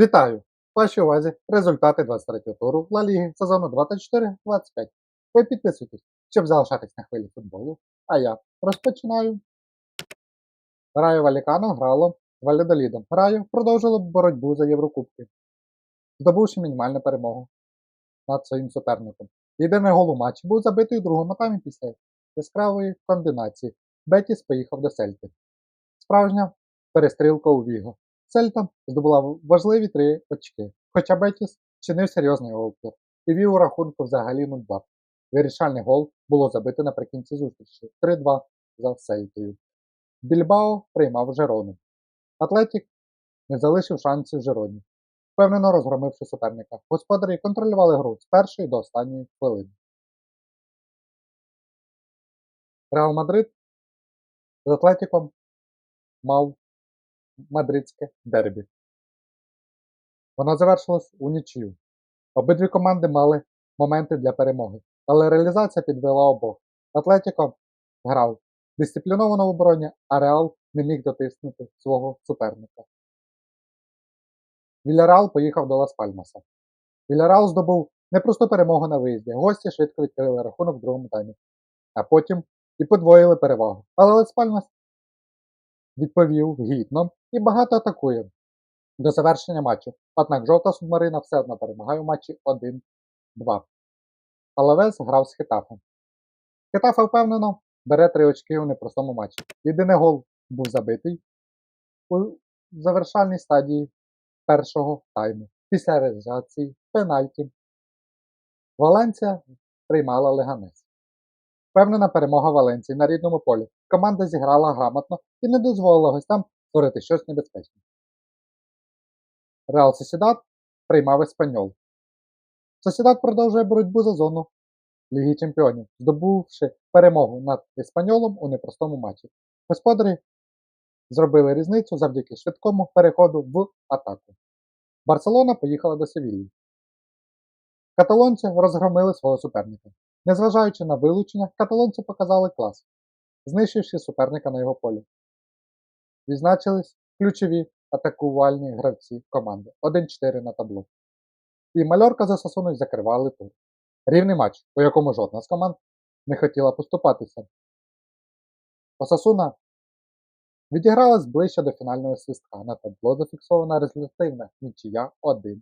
Вітаю! Вашій увазі результати 23-го туру Ла Ліги сезону 24-25. Ви підписуйтесь, щоб залишатись на хвилі футболу. А я розпочинаю. Райо Валікано грало з Валядолідом. Райо продовжило боротьбу за Єврокубки, здобувши мінімальну перемогу над своїм суперником. Єдиний гол у матчі був забитий у другому таймі після яскравої комбінації. Бетіс поїхав до Сельти. Справжня перестрілка у Віго. Сельта здобула важливі три очки, хоча Бетіс чинив серйозний опір і вів у рахунку взагалі 0-2. Вирішальний гол було забито наприкінці зустрічі 3-2 за Сельтою. Більбао приймав Жерону. Атлетік не залишив шансів Жероні, впевнено розгромивши суперника. Господарі контролювали гру з першої до останньої хвилини. Реал Мадрид з Атлетіком мав мадридське дербі. Воно завершилось у нічию. Обидві команди мали моменти для перемоги, але реалізація підвела обох. Атлетіко грав дисципліновано в обороні, а Реал не міг дотиснути свого суперника. Вільяреал поїхав до Лас-Пальмаса. Вільяреал здобув непросту перемогу на виїзді. Гості швидко відкрили рахунок в другому таймі, а потім і подвоїли перевагу. Але Лас-Пальмас відповів гідно і багато атакує до завершення матчу. Однак жовта субмарина все одно перемагає у матчі 1-2. Алавес грав з Хетафом. Хетафа впевнено бере три очки у непростому матчі. Єдиний гол був забитий у завершальній стадії першого тайму. Після реалізації пенальті. Валенція приймала Леганес. Впевнена перемога Валенції на рідному полі. Команда зіграла грамотно і не дозволила гостям створити щось небезпечне. Реал Сосідат приймав Еспаньол. Сосідат продовжує боротьбу за зону Ліги Чемпіонів, здобувши перемогу над Еспаньолом у непростому матчі. Господарі зробили різницю завдяки швидкому переходу в атаку. Барселона поїхала до Севілії. Каталонці розгромили свого суперника. Незважаючи на вилучення, каталонці показали клас, знищивши суперника на його полі. Відзначились ключові атакувальні гравці команди 1-4 на табло. І Мальорка за Сасуною закривали тур. Рівний матч, у якому жодна з команд не хотіла поступатися. Осасуна відігралась ближче до фінального свистка. На табло зафіксована результативна нічия 1-1.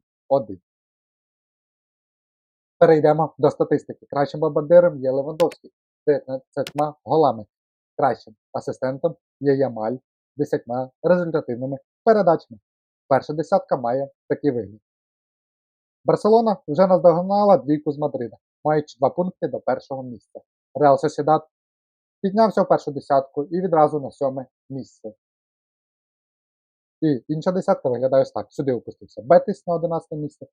Перейдемо до статистики. Кращим бомбардиром є Левандовський з 19 голами. Кращим асистентом є Ямаль 10 результативними передачами. Перша десятка має такий вигляд. Барселона вже наздогнала двійку з Мадрида, маючи два пункти до першого місця. Реал Сосідат піднявся в першу десятку і відразу на сьоме місце. І інша десятка виглядає ось так. Сюди опустився Бетис на 11 місце.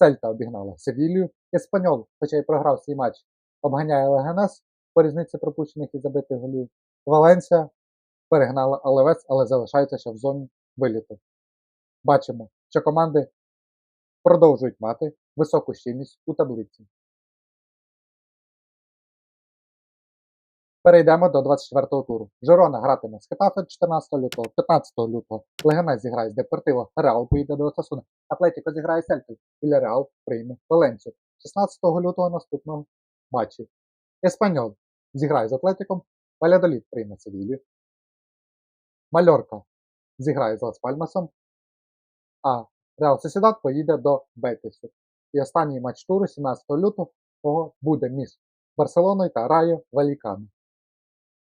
Цельта обігнала Севілію. Еспаньол, хоча й програв свій матч, обганяє Леганес по різниці пропущених і забитих голів. Валенсія перегнала Алевець, але залишається ще в зоні виліту. Бачимо, що команди продовжують мати високу щільність у таблиці. Перейдемо до 24-го туру. Жерона гратиме з Хетафе 14 лютого, 15 лютого. Легенець зіграє з Депортиво, Реал поїде до Осасуни. Атлетіко зіграє з Сельтою. Біля Реал прийме Валенцію. 16 лютого наступного матчі. Еспаньол зіграє з Атлетиком. Валядоліт прийме Севілію. Мальорка зіграє з Лас-Пальмасом. А Реал Сосідат поїде до Бетісу. І останній матч туру 17 лютого буде між Барселоною та Райо Валікано.